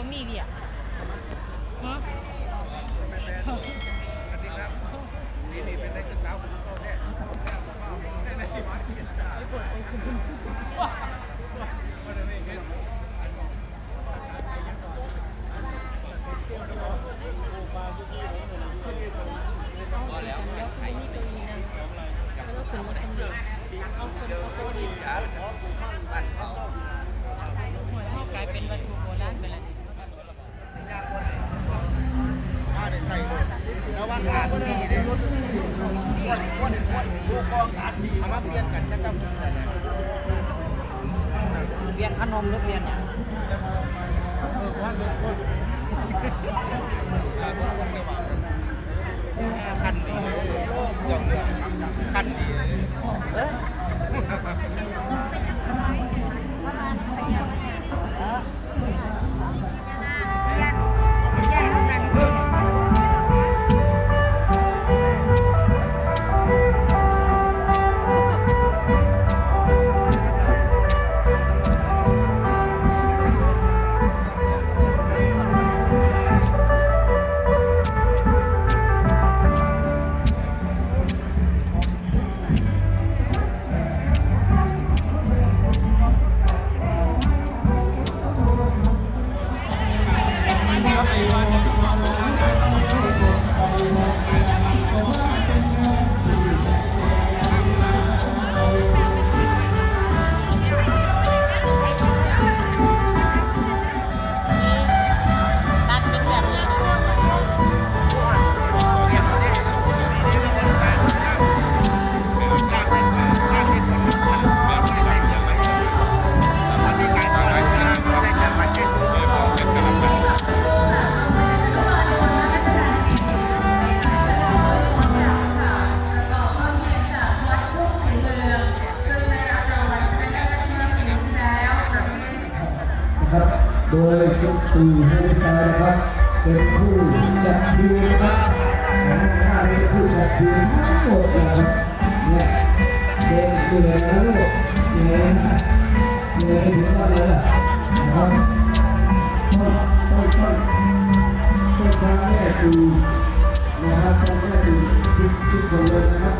บ่มีเวียกฮะพอแล้วเป็นไข่นี่ตัวนี้นะแล้วก็ขึ้นมาสำเร็จเอาคนเอาตัวนี้ยาบ้านเขาหวยเฮากลายเป็นวัตถุโบราณไปแล้ว ถ้าได้ใส่แล้วว่างานดีเลยอ้วนอ้วนอ้วนลูกกองการดีเอามาเปลี่ยนกันสักกับเรียนขนมหรือเรียนอย่างเออว่าเรื่อ ยคุณตู่ให้ได้ทรายนะครับ เป็นผู้จัดคิวนะครับข้าเป็นผู้จัดคิวทั้งหมดนะครับเนี่ยเดินเสือนะลูกเหนื่อยนะเหนื่อยถึงว่าเลยล่ะนะครับต้นต้นต้นต้นทางแม่ดูนะครับต้นแม่ดูทุกทุกคนเลยนะครับ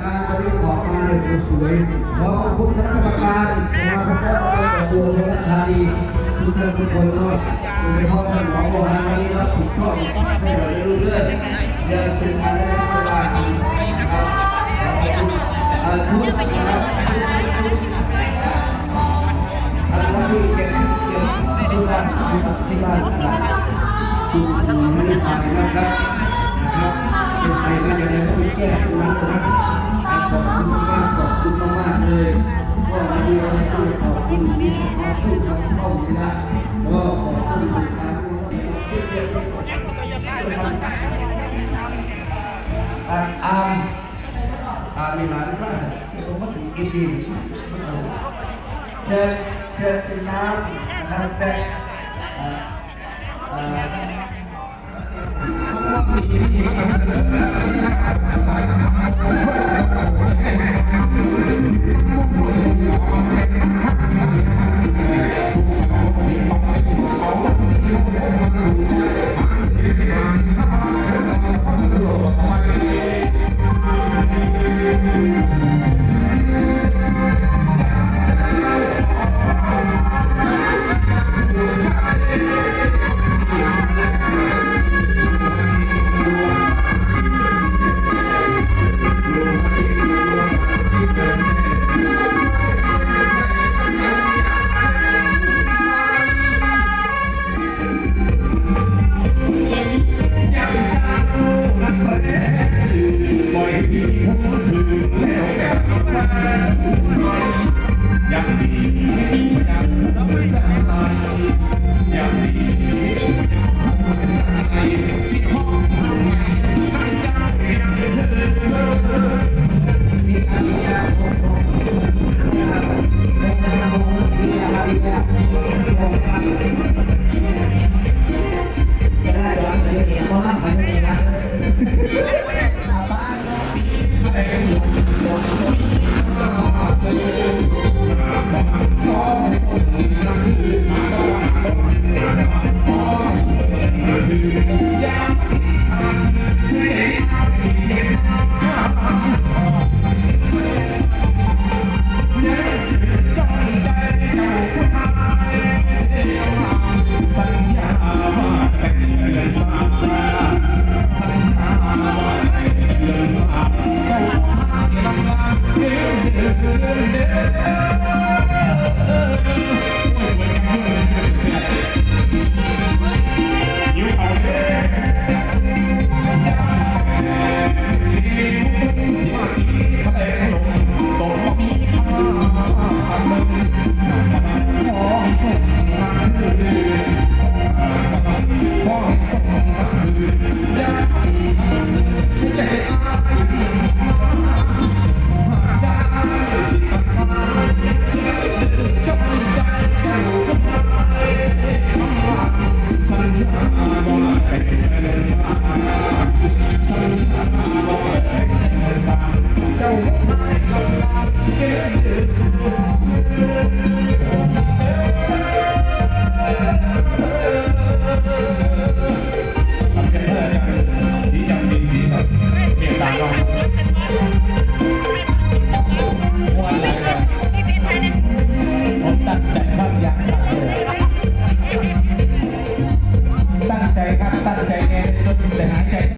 งานวันนี้ออกมาเนี่ยสวยขอขอบคุณคณะกรรมการมาคมแพทย์ป ระจำตัวพระชาดีทุกท่านทุกคนด้วยโดยเฉพาะท่านหมอโบราณวันนี้รับผิดชอบให้เราได้รู้เรื่องยังเป็นการได้สบายนะครับทุกนะครับทางวันที่เก็บเก็บทุกท่านที่บ้านนะครับคุณไม่ได้ไปนะครับ อ่ามอามมีหลานข้างผมมาถึงกินดีเชิญเชิญกินน้ำน้ำแซ่บอ่า